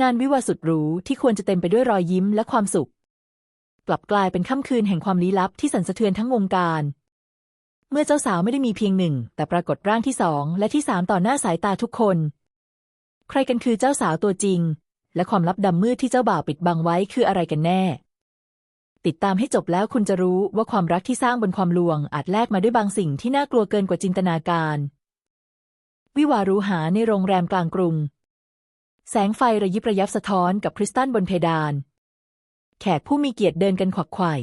งานวิวาสุดหรูที่ควรจะเต็มไปด้วยรอยยิ้มและความสุข กลับกลายเป็นค่ำคืนแห่งความลี้ลับที่สั่นสะเทือนทั้งวงการ เมื่อเจ้าสาวไม่ได้มีเพียงหนึ่ง แต่ปรากฏร่างที่สองและที่สามต่อหน้าสายตาทุกคน ใครกันคือเจ้าสาวตัวจริง และความลับดำมืดที่เจ้าบ่าวปิดบังไว้คืออะไรกันแน่ ติดตามให้จบแล้วคุณจะรู้ว่าความรักที่สร้างบนความลวงอาจแลกมาด้วยบางสิ่งที่น่ากลัวเกินกว่าจินตนาการ วิวารูหาในโรงแรมกลางกรุง แสงไฟระยิบระยับสะท้อนกับคริสตัลบนเพดาน แขกผู้มีเกียรติเดินกันขวักไขว่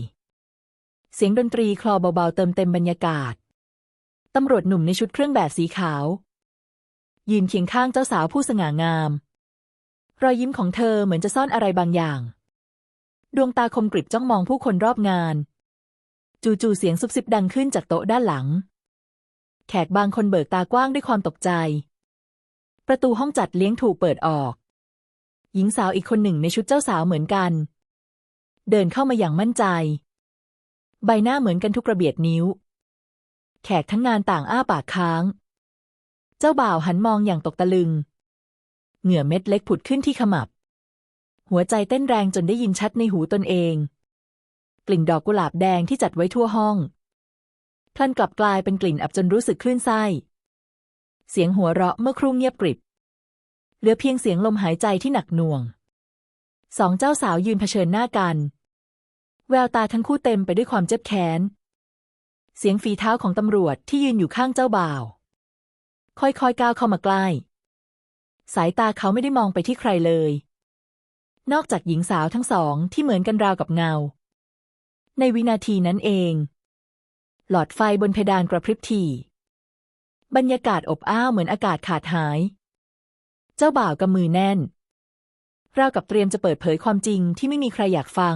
เสียงดนตรีคลอเบาๆเติมเต็มบรรยากาศ ตำรวจหนุ่มในชุดเครื่องแบบสีขาว ยืนเคียงข้างเจ้าสาวผู้สง่างาม รอยยิ้มของเธอเหมือนจะซ่อนอะไรบางอย่าง ดวงตาคมกริบจ้องมองผู้คนรอบงาน จู่ๆเสียงซุบซิบดังขึ้นจากโต๊ะด้านหลัง แขกบางคนเบิกตากว้างด้วยความตกใจ ประตูห้องจัดเลี้ยงถูกเปิดออก หญิงสาวอีกคนหนึ่งในชุดเจ้าสาวเหมือนกัน เดินเข้ามาอย่างมั่นใจ ใบหน้าเหมือนกันทุกระเบียดนิ้ว แขกทั้งงานต่างอ้าปากค้าง เจ้าบ่าวหันมองอย่างตกตะลึง เหงื่อเม็ดเล็กผุดขึ้นที่ขมับ หัวใจเต้นแรงจนได้ยินชัดในหูตนเอง กลิ่นดอกกุหลาบแดงที่จัดไว้ทั่วห้องพลันกลับกลายเป็นกลิ่นอับจนรู้สึกคลื่นไส้ เสียงหัวเราะเมื่อครู่เงียบกริบ ลือเพียงเสียงลมหายใจที่หนักหน่วง สองเจ้าสาวยืนเผชิญหน้ากัน แววตาทั้งคู่เต็มไปด้วยความเจ็บแค้น เสียงฝีเท้าของตำรวจที่ยืนอยู่ข้างเจ้าบ่าว ค่อยๆก้าวเข้ามาใกล้ สายตาเขาไม่ได้มองไปที่ใครเลย นอกจากหญิงสาวทั้งสองที่เหมือนกันราวกับเงา ในวินาทีนั้นเอง หลอดไฟบนเพดานกระพริบทีบรรยากาศอบอ้าวเหมือนอากาศขาดหาย เจ้าบ่าวกำมือแน่นเรากับเตรียมจะเปิดเผยความจริงที่ไม่มีใครอยากฟัง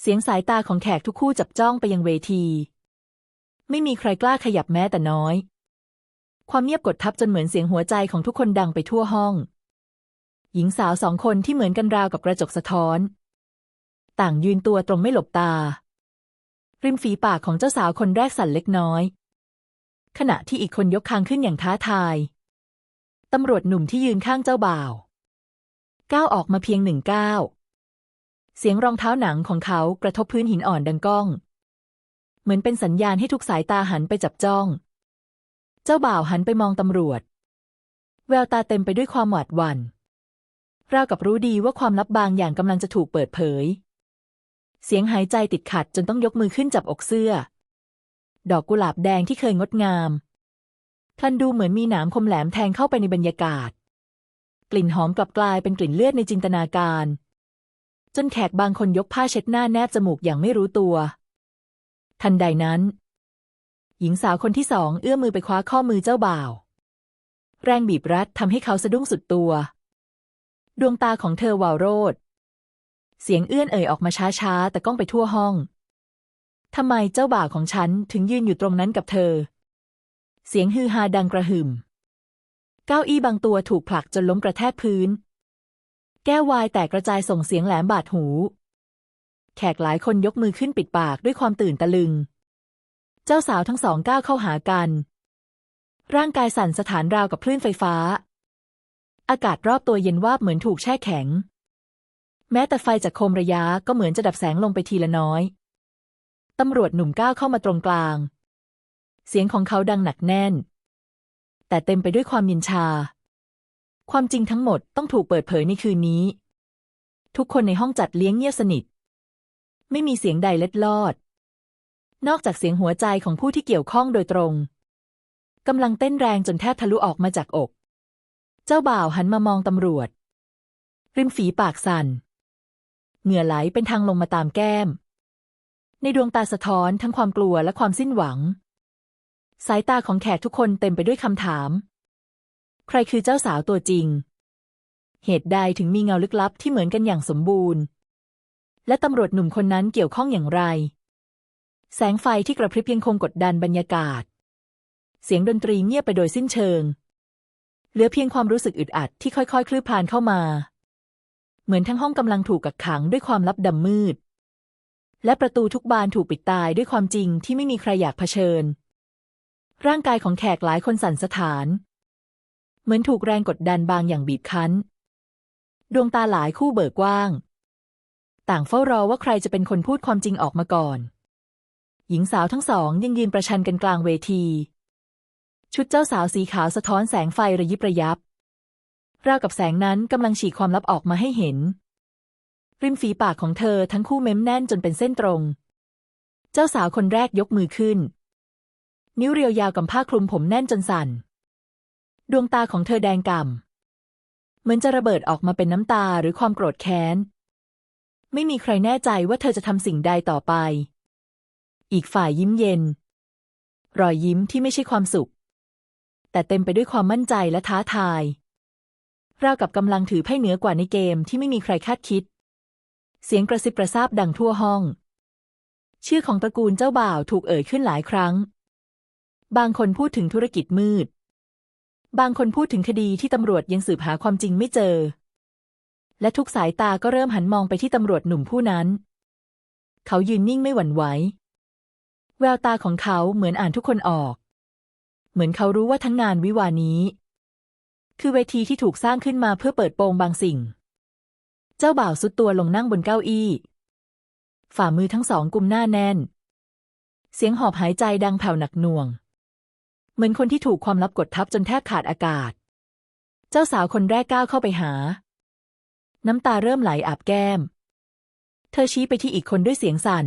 เสียงสายตาของแขกทุกคู่จับจ้องไปยังเวที ไม่มีใครกล้าขยับแม้แต่น้อย ความเงียบกดทับจนเหมือนเสียงหัวใจของทุกคนดังไปทั่วห้อง หญิงสาวสองคนที่เหมือนกันราวกับกระจกสะท้อน ต่างยืนตัวตรงไม่หลบตา ริมฝีปากของเจ้าสาวคนแรกสั่นเล็กน้อย ขณะที่อีกคนยกคางขึ้นอย่างท้าทาย ตำรวจหนุ่มที่ยืนข้างเจ้าบ่าว ก้าวออกมาเพียงหนึ่งก้าวเสียงรองเท้าหนังของเขากระทบพื้นหินอ่อนดังก้อง เหมือนเป็นสัญญาณให้ทุกสายตาหันไปจับจ้อง เจ้าบ่าวหันไปมองตำรวจ แววตาเต็มไปด้วยความหวาดหวัน่นราวกับรู้ดีว่าความลับบางอย่างกำลังจะถูกเปิดเผย เสียงหายใจติดขัดจนต้องยกมือขึ้นจับอกเสื้อ ดอกกุหลาบแดงที่เคยงดงาม พลันดูเหมือนมีหนามคมแหลมแทงเข้าไปในบรรยากาศ กลิ่นหอมกลับกลายเป็นกลิ่นเลือดในจินตนาการ จนแขกบางคนยกผ้าเช็ดหน้าแนบจมูกอย่างไม่รู้ตัว ทันใดนั้น หญิงสาวคนที่สองเอื้อมมือไปคว้าข้อมือเจ้าบ่าว แรงบีบรัดทำให้เขาสะดุ้งสุดตัว ดวงตาของเธอวาวโรดเสียงเอื้อนเอ่ยออกมาช้าๆ แต่ก้องไปทั่วห้องทำไมเจ้าบ่าวของฉันถึงยืนอยู่ตรงนั้นกับเธอ เสียงฮือฮาดังกระหึ่ม เก้าอี้บางตัวถูกผลักจนล้มกระแทกพื้น แก้ววายแตกกระจายส่งเสียงแหลมบาดหู แขกหลายคนยกมือขึ้นปิดปากด้วยความตื่นตะลึง เจ้าสาวทั้งสองก้าวเข้าหากัน ร่างกายสั่นสถานราวกับคลื่นไฟฟ้า อากาศรอบตัวเย็นวาบเหมือนถูกแช่แข็ง แม้แต่ไฟจากโคมระยะก็เหมือนจะดับแสงลงไปทีละน้อยตำรวจหนุ่มก้าวเข้ามาตรงกลาง เสียงของเขาดังหนักแน่น แต่เต็มไปด้วยความยินชา ความจริงทั้งหมดต้องถูกเปิดเผยในคืนนี้ ทุกคนในห้องจัดเลี้ยงเงียบสนิท ไม่มีเสียงใดเล็ดลอด นอกจากเสียงหัวใจของผู้ที่เกี่ยวข้องโดยตรงกำลังเต้นแรงจนแทบทะลุออกมาจากอก เจ้าบ่าวหันมามองตำรวจ ริมฝีปากสั่น เหงื่อไหลเป็นทางลงมาตามแก้ม ในดวงตาสะท้อนทั้งความกลัวและความสิ้นหวัง สายตาของแขกทุกคนเต็มไปด้วยคำถาม ใครคือเจ้าสาวตัวจริง เหตุใดถึงมีเงาลึกลับที่เหมือนกันอย่างสมบูรณ์ และตำรวจหนุ่มคนนั้นเกี่ยวข้องอย่างไร แสงไฟที่กระพริบยังคงกดดันบรรยากาศ เสียงดนตรีเงียบไปโดยสิ้นเชิง เหลือเพียงความรู้สึกอึดอัดที่ค่อยๆ คลืบคลานเข้ามา เหมือนทั้งห้องกำลังถูกกักขังด้วยความลับดำมืด และประตูทุกบานถูกปิดตายด้วยความจริงที่ไม่มีใครอยากเผชิญ ร่างกายของแขกหลายคนสั่นสะท้าน เหมือนถูกแรงกดดันบางอย่างบีบคั้น ดวงตาหลายคู่เบิกกว้าง ต่างเฝ้ารอว่าใครจะเป็นคนพูดความจริงออกมาก่อน หญิงสาวทั้งสองยังยืนประชันกันกลางเวที ชุดเจ้าสาวสีขาวสะท้อนแสงไฟระยิบระยับ ราวกับแสงนั้นกำลังฉีกความลับออกมาให้เห็น ริมฝีปากของเธอทั้งคู่เม้มแน่นจนเป็นเส้นตรง เจ้าสาวคนแรกยกมือขึ้น นิ้วเรียวยาวกำผ้าคลุมผมแน่นจนสั่น ดวงตาของเธอแดงก่ำเหมือนจะระเบิดออกมาเป็นน้ำตาหรือความโกรธแค้น ไม่มีใครแน่ใจว่าเธอจะทำสิ่งใดต่อไป อีกฝ่ายยิ้มเย็น รอยยิ้มที่ไม่ใช่ความสุข แต่เต็มไปด้วยความมั่นใจและท้าทายราวกับกำลังถือไพ่เหนือกว่าในเกมที่ไม่มีใครคาดคิด เสียงกระซิบกระซาบดังทั่วห้อง ชื่อของตระกูลเจ้าบ่าวถูกเอ่ยขึ้นหลายครั้ง บางคนพูดถึงธุรกิจมืด บางคนพูดถึงคดีที่ตำรวจยังสืบหาความจริงไม่เจอ และทุกสายตาก็เริ่มหันมองไปที่ตำรวจหนุ่มผู้นั้น เขายืนนิ่งไม่หวั่นไหว แววตาของเขาเหมือนอ่านทุกคนออก เหมือนเขารู้ว่าทั้งงานวิวานี้ คือเวทีที่ถูกสร้างขึ้นมาเพื่อเปิดโปงบางสิ่ง เจ้าบ่าวสุดตัวลงนั่งบนเก้าอี้ ฝ่ามือทั้งสองกุมหน้าแน่น เสียงหอบหายใจดังแผ่วหนักหน่วง เหมือนคนที่ถูกความลับกดทับจนแทบขาดอากาศ เจ้าสาวคนแรกก้าวเข้าไปหา น้ำตาเริ่มไหลอาบแก้ม เธอชี้ไปที่อีกคนด้วยเสียงสั่น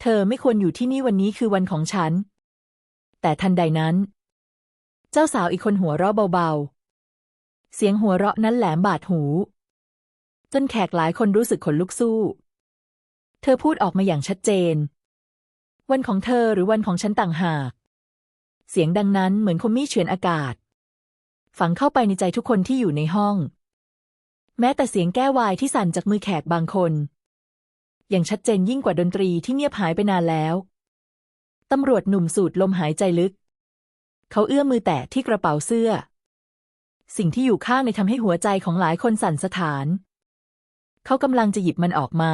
เธอไม่ควรอยู่ที่นี่วันนี้คือวันของฉัน แต่ทันใดนั้น เจ้าสาวอีกคนหัวเราะเบาๆ เสียงหัวเราะนั้นแหลมบาดหู จนแขกหลายคนรู้สึกขนลุกสู้ เธอพูดออกมาอย่างชัดเจน วันของเธอหรือวันของฉันต่างหาก เสียงดังนั้นเหมือนคมมีดเฉือนอากาศ ฝังเข้าไปในใจทุกคนที่อยู่ในห้อง แม้แต่เสียงแก้วายที่สั่นจากมือแขกบางคนยังชัดเจนยิ่งกว่าดนตรีที่เงียบหายไปนานแล้ว ตำรวจหนุ่มสูดลมหายใจลึก เขาเอื้อมมือแตะที่กระเป๋าเสื้อ สิ่งที่อยู่ข้างในทำให้หัวใจของหลายคนสั่นสะท้าน เขากำลังจะหยิบมันออกมา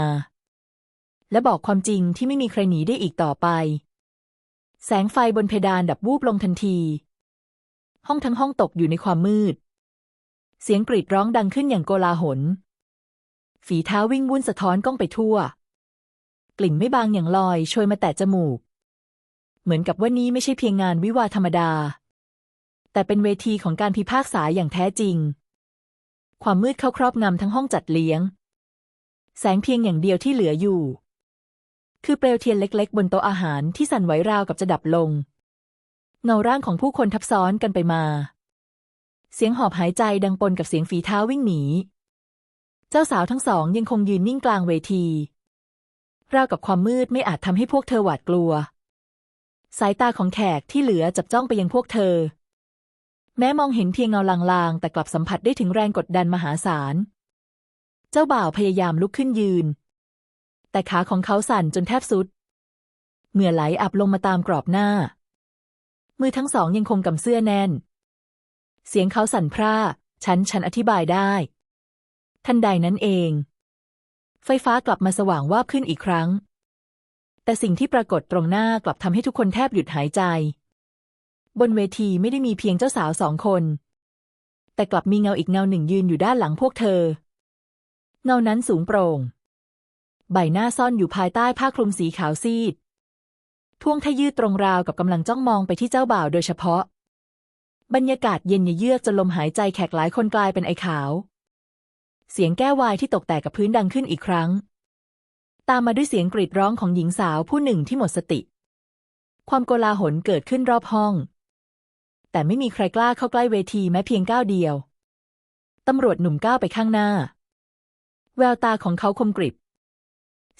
และบอกความจริงที่ไม่มีใครหนีได้อีกต่อไป แสงไฟบนเพดานดับวูบลงทันที ห้องทั้งห้องตกอยู่ในความมืด เสียงกรีดร้องดังขึ้นอย่างโกลาหล ฝีเท้าวิ่งวุ่นสะท้อนก้องไปทั่ว กลิ่นไม่บางอย่างลอยโชยมาแต่จมูก เหมือนกับว่านี้ไม่ใช่เพียงงานวิวาธรรมดา แต่เป็นเวทีของการพิพากษาอย่างแท้จริง ความมืดเข้าครอบงำทั้งห้องจัดเลี้ยง แสงเพียงอย่างเดียวที่เหลืออยู่ คือเปลวเทียนเล็ก ๆ บนโต๊ะอาหารที่สั่นไหวราวกับจะดับลง เงาร่างของผู้คนทับซ้อนกันไปมา เสียงหอบหายใจดังปนกับเสียงฝีเท้าวิ่งหนี เจ้าสาวทั้งสองยังคงยืนนิ่งกลางเวที ราวกับความมืดไม่อาจทำให้พวกเธอหวาดกลัว สายตาของแขกที่เหลือจับจ้องไปยังพวกเธอ แม้มองเห็นเพียงเงาลางๆ แต่กลับสัมผัสได้ถึงแรงกดดันมหาศาล เจ้าบ่าวพยายามลุกขึ้นยืน แต่ขาของเขาสั่นจนแทบสุด เหงื่อไหลอับลงมาตามกรอบหน้า มือทั้งสองยังคงกำเสื้อแน่น เสียงเขาสั่นพร่า ฉัน ฉันอธิบายได้ ทันใดนั้นเอง ไฟฟ้ากลับมาสว่างวาบขึ้นอีกครั้ง แต่สิ่งที่ปรากฏตรงหน้ากลับทำให้ทุกคนแทบหยุดหายใจ บนเวทีไม่ได้มีเพียงเจ้าสาวสองคน แต่กลับมีเงาอีกเงาหนึ่งยืนอยู่ด้านหลังพวกเธอ เงานั้นสูงโปร่ง ใบหน้าซ่อนอยู่ภายใต้ผ้าคลุมสีขาวซีด ท่วงทะยืดตรงราวกับกำลังจ้องมองไปที่เจ้าบ่าวโดยเฉพาะ บรรยากาศเย็นเยือกจนลมหายใจแขกหลายคนกลายเป็นไอขาว เสียงแก้ววายที่ตกแตกกับพื้นดังขึ้นอีกครั้ง ตามมาด้วยเสียงกรีดร้องของหญิงสาวผู้หนึ่งที่หมดสติ ความโกลาหลเกิดขึ้นรอบห้อง แต่ไม่มีใครกล้าเข้าใกล้เวทีแม้เพียงก้าวเดียวตำรวจหนุ่มก้าวไปข้างหน้า แววตาของเขาคมกริบ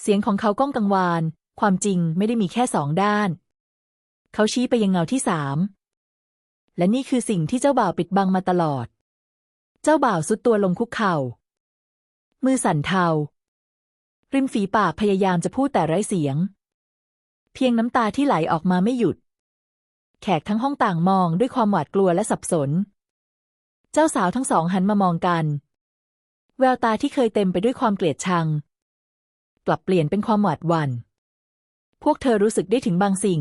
เสียงของเขาก้องกังวาน ความจริงไม่ได้มีแค่สองด้าน เขาชี้ไปยังเงาที่สาม และนี่คือสิ่งที่เจ้าบ่าวปิดบังมาตลอด เจ้าบ่าวสุดตัวลงคุกเข่า มือสั่นเทา ริมฝีปากพยายามจะพูดแต่ไร้เสียง เพียงน้ำตาที่ไหลออกมาไม่หยุด แขกทั้งห้องต่างมองด้วยความหวาดกลัวและสับสน เจ้าสาวทั้งสองหันมามองกัน แววตาที่เคยเต็มไปด้วยความเกลียดชัง กลับเปลี่ยนเป็นความหวาดหวัน่น พวกเธอรู้สึกได้ถึงบางสิ่ง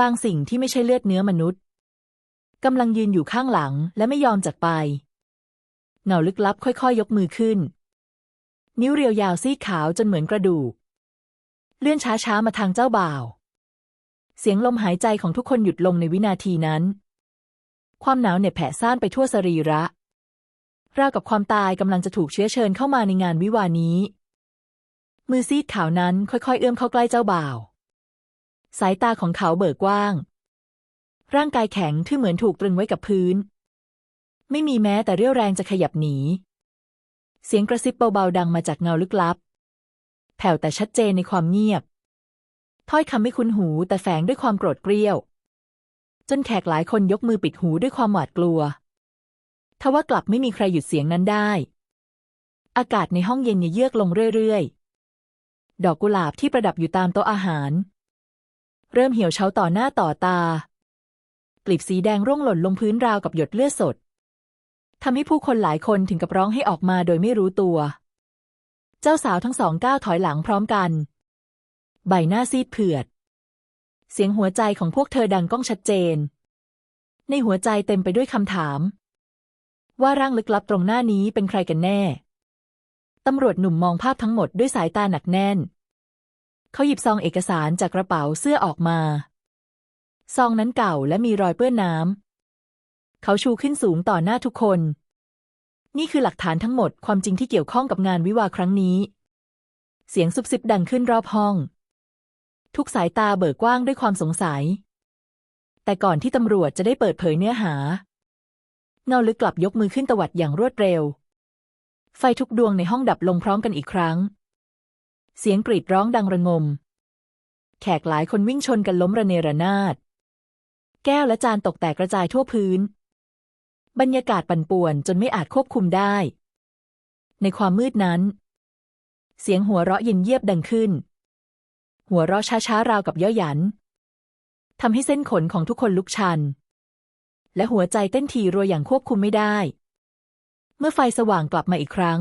บางสิ่งที่ไม่ใช่เลือดเนื้อมนุษย์กำลังยืนอยู่ข้างหลังและไม่ยอมจากไป เงาลึกลับค่อยๆยยกมือขึ้น นิ้วเรียวยาวซีขาวจนเหมือนกระดูก เลื่อนช้าๆมาทางเจ้าบ่าว เสียงลมหายใจของทุกคนหยุดลงในวินาทีนั้น ความหนาวเหน็บแผ่ซ่านไปทั่วสรีระราวกับความตายกำลังจะถูกเชื้อเชิญเข้ามาในงานวิวานี้ มือซีดขาวนั้นค่อยๆ เอื้อมเข้าใกล้เจ้าบ่าว สายตาของเขาเบิกกว้าง ร่างกายแข็งที่เหมือนถูกตรึงไว้กับพื้น ไม่มีแม้แต่เรี่ยวแรงจะขยับหนี เสียงกระซิบเบาๆดังมาจากเงาลึกลับ แผ่วแต่ชัดเจนในความเงียบ ถ้อยคำไม่คุ้นหูแต่แฝงด้วยความโกรธเกรี้ยว จนแขกหลายคนยกมือปิดหูด้วยความหวาดกลัวทว่ากลับไม่มีใครหยุดเสียงนั้นได้ อากาศในห้องเย็นเยือกลงเรื่อยๆ ดอกกุหลาบที่ประดับอยู่ตามโต๊ะอาหาร เริ่มเหี่ยวเฉาต่อหน้าต่อตากลีบสีแดงร่วงหล่นลงพื้นราวกับหยดเลือดสดทำให้ผู้คนหลายคนถึงกับร้องให้ออกมาโดยไม่รู้ตัว เจ้าสาวทั้งสองก้าวถอยหลังพร้อมกัน ใบหน้าซีดเผือด เสียงหัวใจของพวกเธอดังก้องชัดเจน ในหัวใจเต็มไปด้วยคำถาม ว่าร่างลึกลับตรงหน้านี้เป็นใครกันแน่ ตำรวจหนุ่มมองภาพทั้งหมดด้วยสายตาหนักแน่น เขาหยิบซองเอกสารจากกระเป๋าเสื้อออกมา ซองนั้นเก่าและมีรอยเปื้อนน้ำ เขาชูขึ้นสูงต่อหน้าทุกคน นี่คือหลักฐานทั้งหมดความจริงที่เกี่ยวข้องกับงานวิวาครั้งนี้ เสียงซุบซิบดังขึ้นรอบห้อง ทุกสายตาเบิกกว้างด้วยความสงสัย แต่ก่อนที่ตำรวจจะได้เปิดเผยเนื้อหา เงาลึกกลับยกมือขึ้นตวัดอย่างรวดเร็ว ไฟทุกดวงในห้องดับลงพร้อมกันอีกครั้ง เสียงกรีดร้องดังระงม แขกหลายคนวิ่งชนกันล้มระเนระนาด แก้วและจานตกแตกกระจายทั่วพื้น บรรยากาศปั่นป่วนจนไม่อาจควบคุมได้ ในความมืดนั้น เสียงหัวเราะเย็นเยียบดังขึ้น หัวเราะช้าๆราวกับย่อหยันทำให้เส้นขนของทุกคนลุกชัน และหัวใจเต้นทีรัวอย่างควบคุมไม่ได้ เมื่อไฟสว่างกลับมาอีกครั้ง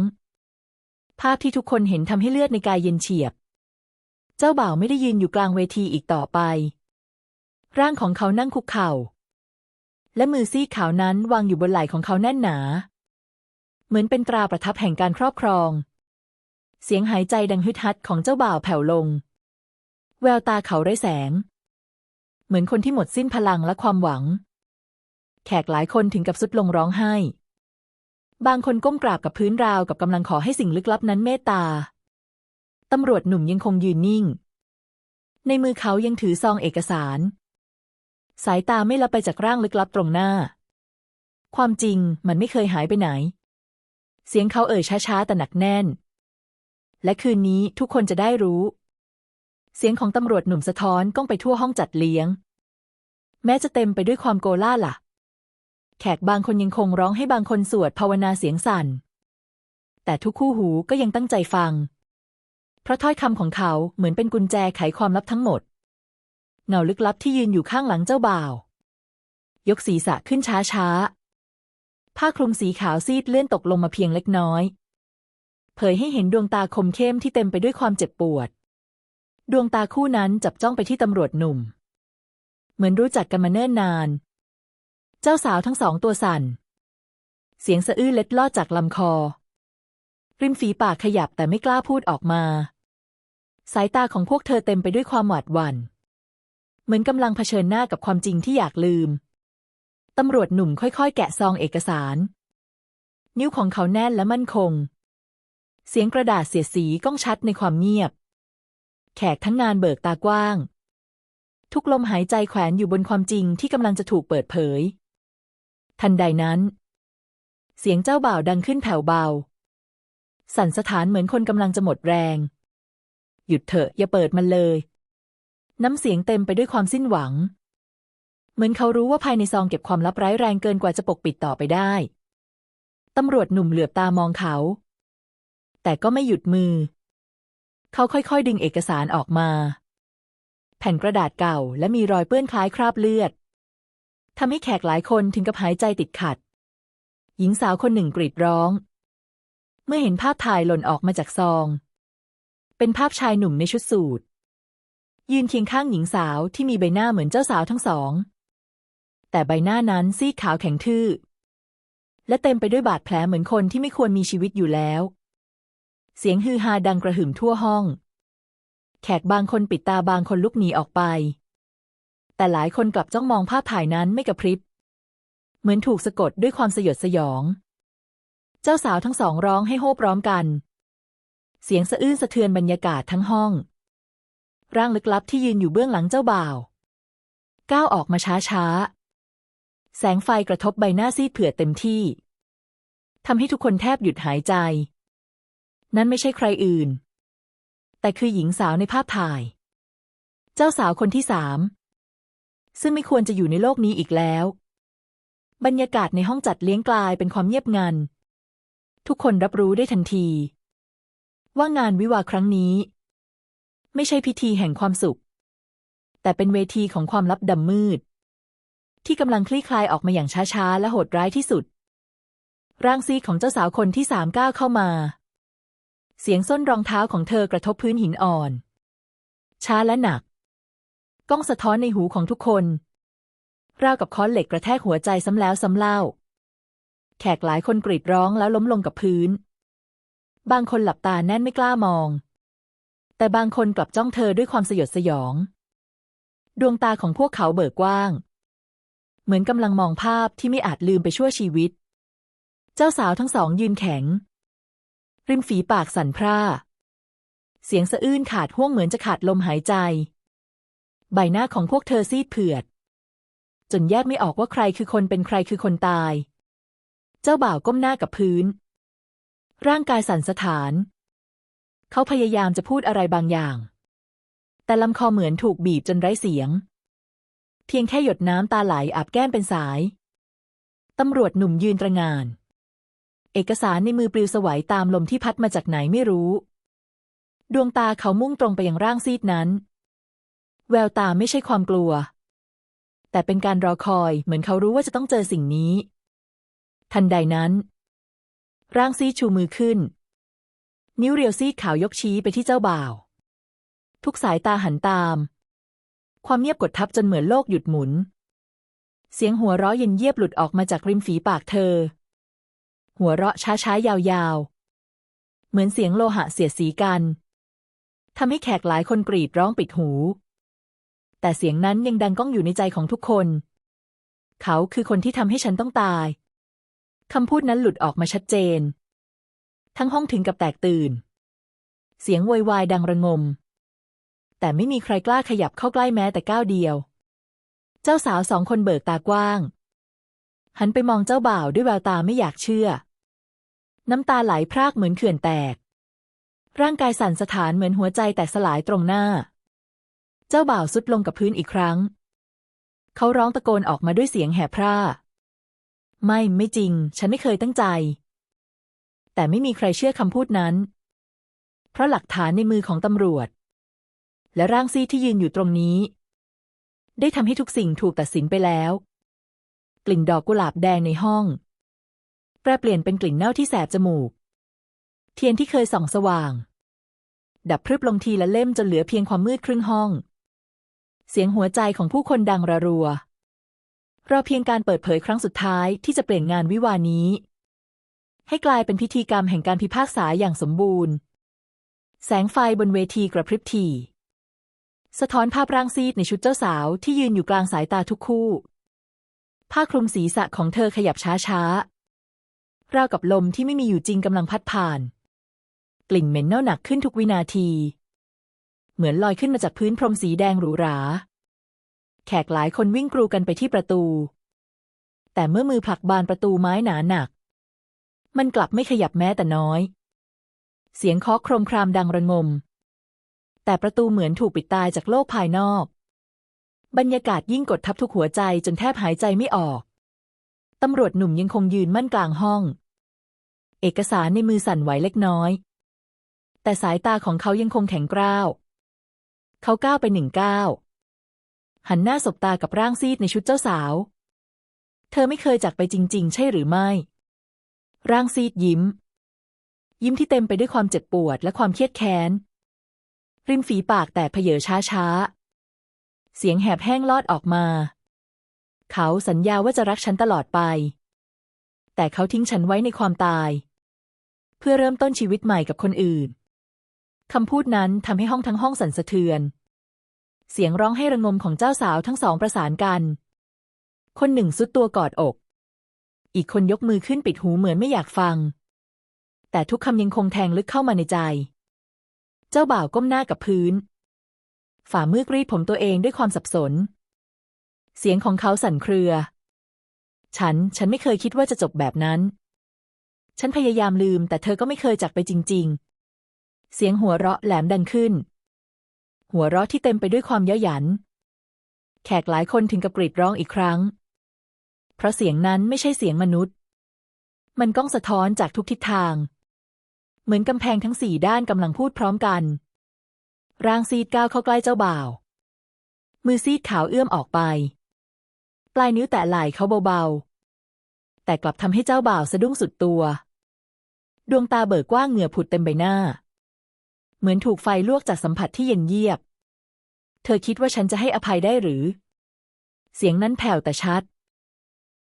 ภาพที่ทุกคนเห็นทำให้เลือดในกายเย็นเฉียบ เจ้าบ่าวไม่ได้ยืนอยู่กลางเวทีอีกต่อไป ร่างของเขานั่งคุกเข่า และมือซีขาวนั้นวางอยู่บนไหล่ของเขาแน่นหนา เหมือนเป็นตราประทับแห่งการครอบครอง เสียงหายใจดังฮึดฮัดของเจ้าบ่าวแผ่วลง แววตาเขาไร้แสง เหมือนคนที่หมดสิ้นพลังและความหวัง แขกหลายคนถึงกับสุดลงร้องไห้ บางคนก้มกราบกับพื้นราวกับกำลังขอให้สิ่งลึกลับนั้นเมตตา ตำรวจหนุ่มยังคงยืนนิ่ง ในมือเขายังถือซองเอกสาร สายตาไม่ละไปจากร่างลึกลับตรงหน้า ความจริงมันไม่เคยหายไปไหน เสียงเขาเอ่ยช้าๆแต่หนักแน่น และคืนนี้ทุกคนจะได้รู้ เสียงของตำรวจหนุ่มสะท้อนก้องไปทั่วห้องจัดเลี้ยง แม้จะเต็มไปด้วยความโกล่าล่ะ แขกบางคนยังคงร้องให้บางคนสวดภาวนาเสียงสั่น แต่ทุกคู่หูก็ยังตั้งใจฟัง เพราะถ้อยคำของเขาเหมือนเป็นกุญแจไขความลับทั้งหมด เงาลึกลับที่ยืนอยู่ข้างหลังเจ้าบ่าว ยกศีรษะขึ้นช้าๆผ้าคลุมสีขาวซีดเลื่อนตกลงมาเพียงเล็กน้อย เผยให้เห็นดวงตาคมเข้มที่เต็มไปด้วยความเจ็บปวด ดวงตาคู่นั้นจับจ้องไปที่ตำรวจหนุ่ม เหมือนรู้จักกันมาเนิ่นนาน เจ้าสาวทั้งสองตัวสั่น เสียงสะอื้นเล็ดลอดจากลำคอ ริมฝีปากขยับแต่ไม่กล้าพูดออกมา สายตาของพวกเธอเต็มไปด้วยความหวาดหวัน่น เหมือนกำลังเผชิญหน้ากับความจริงที่อยากลืม ตำรวจหนุ่มค่อยๆ แกะซองเอกสาร นิ้วของเขาแน่นและมั่นคง เสียงกระดาษเสียดสีก้องชัดในความเงียบ แขกทั้งงานเบิกตากว้างทุกลมหายใจแขวนอยู่บนความจริงที่กำลังจะถูกเปิดเผย ทันใดนั้น เสียงเจ้าบ่าวดังขึ้นแผ่วเบา สั่นสถานเหมือนคนกำลังจะหมดแรง หยุดเถอะอย่าเปิดมันเลย น้ำเสียงเต็มไปด้วยความสิ้นหวัง เหมือนเขารู้ว่าภายในซองเก็บความลับร้ายแรงเกินกว่าจะปกปิดต่อไปได้ ตำรวจหนุ่มเหลือบตามองเขา แต่ก็ไม่หยุดมือ เขาค่อยๆ ดึงเอกสารออกมา แผ่นกระดาษเก่าและมีรอยเปื้อนคล้ายคราบเลือด ทำให้แขกหลายคนถึงกับหายใจติดขัด หญิงสาวคนหนึ่งกรีดร้อง เมื่อเห็นภาพถ่ายหล่นออกมาจากซอง เป็นภาพชายหนุ่มในชุดสูทยืนเคียงข้างหญิงสาวที่มีใบหน้าเหมือนเจ้าสาวทั้งสอง แต่ใบหน้านั้นซีดขาวแข็งทื่อ และเต็มไปด้วยบาดแผลเหมือนคนที่ไม่ควรมีชีวิตอยู่แล้ว เสียงฮือฮาดังกระหึ่มทั่วห้อง แขกบางคนปิดตาบางคนลุกหนีออกไป แต่หลายคนกลับจ้องมองภาพถ่ายนั้นไม่กระพริบ เหมือนถูกสะกดด้วยความสยดสยอง เจ้าสาวทั้งสองร้องให้โห่พร้อมกัน เสียงสะอื้นสะเทือนบรรยากาศทั้งห้อง ร่างลึกลับที่ยืนอยู่เบื้องหลังเจ้าบ่าว ก้าวออกมาช้าช้าๆแสงไฟกระทบใบหน้าซีดเผือดเต็มที่ทำให้ทุกคนแทบหยุดหายใจ นั่นไม่ใช่ใครอื่น แต่คือหญิงสาวในภาพถ่าย เจ้าสาวคนที่สาม ซึ่งไม่ควรจะอยู่ในโลกนี้อีกแล้ว บรรยากาศในห้องจัดเลี้ยงกลายเป็นความเงียบงัน ทุกคนรับรู้ได้ทันที ว่างานวิวาครั้งนี้ ไม่ใช่พิธีแห่งความสุข แต่เป็นเวทีของความลับดำมืด ที่กำลังคลี่คลายออกมาอย่างช้าๆ และโหดร้ายที่สุด ร่างซีของเจ้าสาวคนที่สามก้าวเข้ามา เสียงส้นรองเท้าของเธอกระทบพื้นหินอ่อน ช้าและหนัก ก้องสะท้อนในหูของทุกคน ราวกับค้อนเหล็กกระแทกหัวใจซ้ำแล้วซ้ำเล่า แขกหลายคนกรีดร้องแล้วล้มลงกับพื้น บางคนหลับตาแน่นไม่กล้ามอง แต่บางคนกลับจ้องเธอด้วยความสยดสยอง ดวงตาของพวกเขาเบิกกว้าง เหมือนกำลังมองภาพที่ไม่อาจลืมไปชั่วชีวิต เจ้าสาวทั้งสองยืนแข็ง ริมฝีปากสั่นพร่าเสียงสะอื้นขาดห่วงเหมือนจะขาดลมหายใจ ใบหน้าของพวกเธอซีดเผือด จนแยกไม่ออกว่าใครคือคนเป็นใครคือคนตาย เจ้าบ่าวก้มหน้ากับพื้น ร่างกายสั่นสะท้าน เขาพยายามจะพูดอะไรบางอย่าง แต่ลำคอเหมือนถูกบีบจนไร้เสียง เพียงแค่หยดน้ำตาไหลอาบแก้มเป็นสาย ตำรวจหนุ่มยืนตระงาน เอกสารในมือปลิวสวัยตามลมที่พัดมาจากไหนไม่รู้ ดวงตาเขามุ่งตรงไปยังร่างซีดนั้น แววตาไม่ใช่ความกลัว แต่เป็นการรอคอยเหมือนเขารู้ว่าจะต้องเจอสิ่งนี้ ทันใดนั้น ร่างซีชูมือขึ้น นิ้วเรียวซีขาวยกชี้ไปที่เจ้าบ่าว ทุกสายตาหันตาม ความเงียบกดทับจนเหมือนโลกหยุดหมุน เสียงหัวเราะเย็นเยียบหลุดออกมาจากริมฝีปากเธอ หัวเราะช้าๆยาวๆ เหมือนเสียงโลหะเสียดสีกันทำให้แขกหลายคนกรีดร้องปิดหู แต่เสียงนั้นยังดังก้องอยู่ในใจของทุกคน เขาคือคนที่ทำให้ฉันต้องตาย คำพูดนั้นหลุดออกมาชัดเจน ทั้งห้องถึงกับแตกตื่น เสียงโวยวายดังระงม แต่ไม่มีใครกล้าขยับเข้าใกล้แม้แต่ก้าวเดียว เจ้าสาวสองคนเบิกตากว้าง หันไปมองเจ้าบ่าวด้วยแววตาไม่อยากเชื่อ น้ำตาไหลพรากเหมือนเขื่อนแตก ร่างกายสั่นสะท้านเหมือนหัวใจแตกสลายตรงหน้า เจ้าบ่าวสุดลงกับพื้นอีกครั้ง เขาร้องตะโกนออกมาด้วยเสียงแหบพร่า ไม่ไม่จริง ฉันไม่เคยตั้งใจ แต่ไม่มีใครเชื่อคำพูดนั้น เพราะหลักฐานในมือของตำรวจ และร่างซีที่ยืนอยู่ตรงนี้ ได้ทำให้ทุกสิ่งถูกตัดสินไปแล้ว กลิ่นดอกกุหลาบแดงในห้อง แปรเปลี่ยนเป็นกลิ่นเน่าที่แสบจมูก เทียนที่เคยส่องสว่าง ดับพรึบลงทีละเล่มจนเหลือเพียงความมืดครึ่งห้อง เสียงหัวใจของผู้คนดังระรัว รอเพียงการเปิดเผยครั้งสุดท้ายที่จะเปลี่ยนงานวิวานี้ ให้กลายเป็นพิธีกรรมแห่งการพิพากษาอย่างสมบูรณ์ แสงไฟบนเวทีกระพริบทีสะท้อนภาพร่างซีดในชุดเจ้าสาวที่ยืนอยู่กลางสายตาทุกคู่ ผ้าคลุมศีรษะของเธอขยับช้าๆราวกับลมที่ไม่มีอยู่จริงกำลังพัดผ่าน กลิ่นเหม็นเน่าหนักขึ้นทุกวินาที เหมือนลอยขึ้นมาจากพื้นพรมสีแดงหรูหรา แขกหลายคนวิ่งกรูกันไปที่ประตู แต่เมื่อมือผลักบานประตูไม้หนาหนัก มันกลับไม่ขยับแม้แต่น้อย เสียงเคาะโครมครามดังระงม แต่ประตูเหมือนถูกปิดตายจากโลกภายนอก บรรยากาศยิ่งกดทับทุกหัวใจจนแทบหายใจไม่ออก ตำรวจหนุ่มยังคงยืนมั่นกลางห้อง เอกสารในมือสั่นไหวเล็กน้อยแต่สายตาของเขายังคงแข็งกร้าว เขาก้าวไปหนึ่งก้าวหันหน้าสบตากับร่างซีดในชุดเจ้าสาว เธอไม่เคยจากไปจริง ๆ ใช่หรือไม่ ร่างซีดยิ้ม ยิ้มที่เต็มไปด้วยความเจ็บปวดและความเครียดแค้น ริมฝีปากแต่เพเยอช้าๆ เสียงแหบแห้งลอดออกมา เขาสัญญาว่าจะรักฉันตลอดไปแแต่เขาทิ้งฉันไว้ในความตาย เพื่อเริ่มต้นชีวิตใหม่กับคนอื่น คำพูดนั้นทำให้ห้องทั้งห้องสั่นสะเทือน เสียงร้องให้ระงมของเจ้าสาวทั้งสองประสานกัน คนหนึ่งสุดตัวกอดอก อีกคนยกมือขึ้นปิดหูเหมือนไม่อยากฟัง แต่ทุกคำยังคงแทงลึกเข้ามาในใจ เจ้าบ่าวก้มหน้ากับพื้น ฝ่ามือกรีดผมตัวเองด้วยความสับสน เสียงของเขาสั่นเครือ ฉัน ฉันไม่เคยคิดว่าจะจบแบบนั้น ฉันพยายามลืมแต่เธอก็ไม่เคยจากไปจริง ๆ เสียงหัวเราะแหลมดังขึ้น หัวเราะที่เต็มไปด้วยความเย้าหยัน แขกหลายคนถึงกับกรีดร้องอีกครั้ง เพราะเสียงนั้นไม่ใช่เสียงมนุษย์ มันก้องสะท้อนจากทุกทิศทาง เหมือนกำแพงทั้งสี่ด้านกำลังพูดพร้อมกันร่างซีดก้าวเข้าใกล้เจ้าบ่าว มือซีดขาวเอื้อมออกไป ปลายนิ้วแตะไหล่เขาเบาๆ แต่กลับทำให้เจ้าบ่าวสะดุ้งสุดตัว ดวงตาเบิกกว้างเหงื่อผุดเต็มใบหน้า เหมือนถูกไฟลวกจากสัมผัสที่เย็นเยียบ เธอคิดว่าฉันจะให้อภัยได้หรือ เสียงนั้นแผ่วแต่ชัด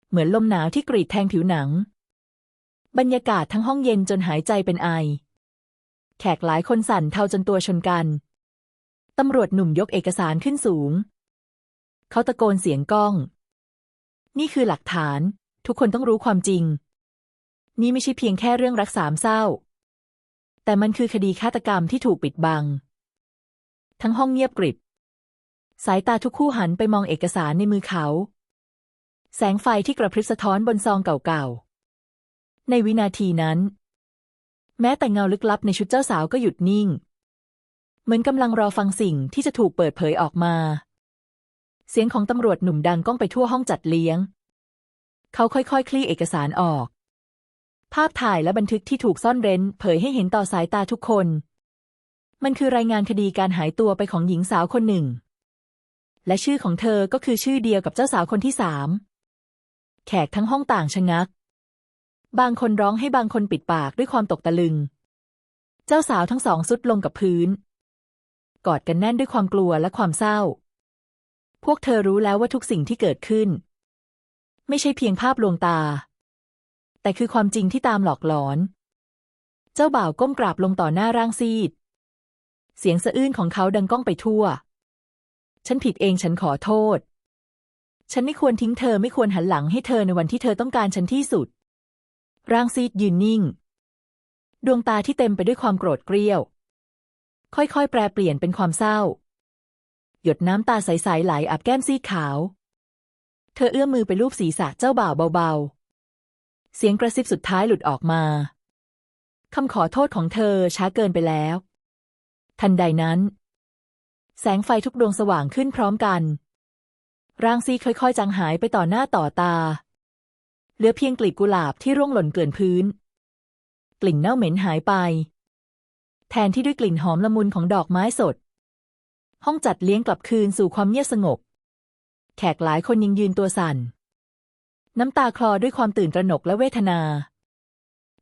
เหมือนลมหนาวที่กรีดแทงผิวหนัง บรรยากาศทั้งห้องเย็นจนหายใจเป็นไอ แขกหลายคนสั่นเทาจนตัวชนกัน ตำรวจหนุ่มยกเอกสารขึ้นสูง เขาตะโกนเสียงก้อง นี่คือหลักฐาน ทุกคนต้องรู้ความจริง นี่ไม่ใช่เพียงแค่เรื่องรักสามเศร้า แต่มันคือคดีฆาตกรรมที่ถูกปิดบัง ทั้งห้องเงียบกริบ สายตาทุกคู่หันไปมองเอกสารในมือเขา แสงไฟที่กระพริบสะท้อนบนซองเก่าๆ ในวินาทีนั้น แม้แต่เงาลึกลับในชุดเจ้าสาวก็หยุดนิ่ง เหมือนกำลังรอฟังสิ่งที่จะถูกเปิดเผยออกมา เสียงของตำรวจหนุ่มดังก้องไปทั่วห้องจัดเลี้ยง เขาค่อยๆคคลี่เอกสารออก ภาพถ่ายและบันทึกที่ถูกซ่อนเร้น เผยให้เห็นต่อสายตาทุกคน มันคือรายงานคดีการหายตัวไปของหญิงสาวคนหนึ่ง และชื่อของเธอก็คือชื่อเดียวกับเจ้าสาวคนที่สามแขกทั้งห้องต่างชะงัก บางคนร้องให้บางคนปิดปากด้วยความตกตะลึง เจ้าสาวทั้งสองสุดลงกับพื้น กอดกันแน่นด้วยความกลัวและความเศร้า พวกเธอรู้แล้วว่าทุกสิ่งที่เกิดขึ้น ไม่ใช่เพียงภาพลวงตา แต่คือความจริงที่ตามหลอกหลอน เจ้าบ่าวก้มกราบลงต่อหน้าร่างซีด เสียงสะอื้นของเขาดังก้องไปทั่ว ฉันผิดเองฉันขอโทษ ฉันไม่ควรทิ้งเธอไม่ควรหันหลังให้เธอในวันที่เธอต้องการฉันที่สุด ร่างซีดยืนนิ่ง ดวงตาที่เต็มไปด้วยความโกรธเกรี้ยว ค่อยๆ แปรเปลี่ยนเป็นความเศร้า หยดน้ำตาใสๆไหลอาบแก้มซีดขาว เธอเอื้อมมือไปลูบศีรษะเจ้าบ่าวเบาๆ เสียงกระซิบสุดท้ายหลุดออกมา คำขอโทษของเธอช้าเกินไปแล้ว ทันใดนั้น แสงไฟทุกดวงสว่างขึ้นพร้อมกัน ร่างซีค่อยๆ จางหายไปต่อหน้าต่อตา เหลือเพียงกลีบกุหลาบที่ร่วงหล่นเกลื่อนพื้น กลิ่นเน่าเหม็นหายไป แทนที่ด้วยกลิ่นหอมละมุนของดอกไม้สด ห้องจัดเลี้ยงกลับคืนสู่ความเงียบสงบ แขกหลายคนยังยืนตัวสั่น น้ำตาคลอด้วยความตื่นตระหนกและเวทนา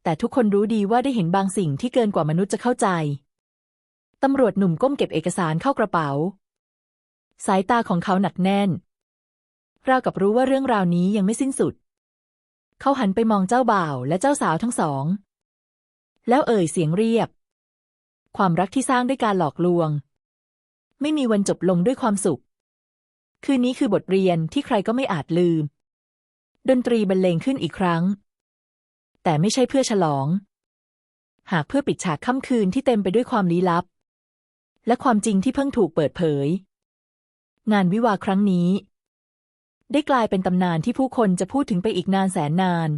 แต่ทุกคนรู้ดีว่าได้เห็นบางสิ่งที่เกินกว่ามนุษย์จะเข้าใจ ตำรวจหนุ่มก้มเก็บเอกสารเข้ากระเป๋า สายตาของเขาหนักแน่น ราวกับรู้ว่าเรื่องราวนี้ยังไม่สิ้นสุด เขาหันไปมองเจ้าบ่าวและเจ้าสาวทั้งสอง แล้วเอ่ยเสียงเรียบ ความรักที่สร้างด้วยการหลอกลวง ไม่มีวันจบลงด้วยความสุข คืนนี้คือบทเรียนที่ใครก็ไม่อาจลืม ดนตรีบรรเลงขึ้นอีกครั้ง แต่ไม่ใช่เพื่อฉลอง หากเพื่อปิดฉากค่ำคืนที่เต็มไปด้วยความลี้ลับ และความจริงที่เพิ่งถูกเปิดเผย งานวิวาครั้งนี้ ได้กลายเป็นตำนานที่ผู้คนจะพูดถึงไปอีกนานแสนนาน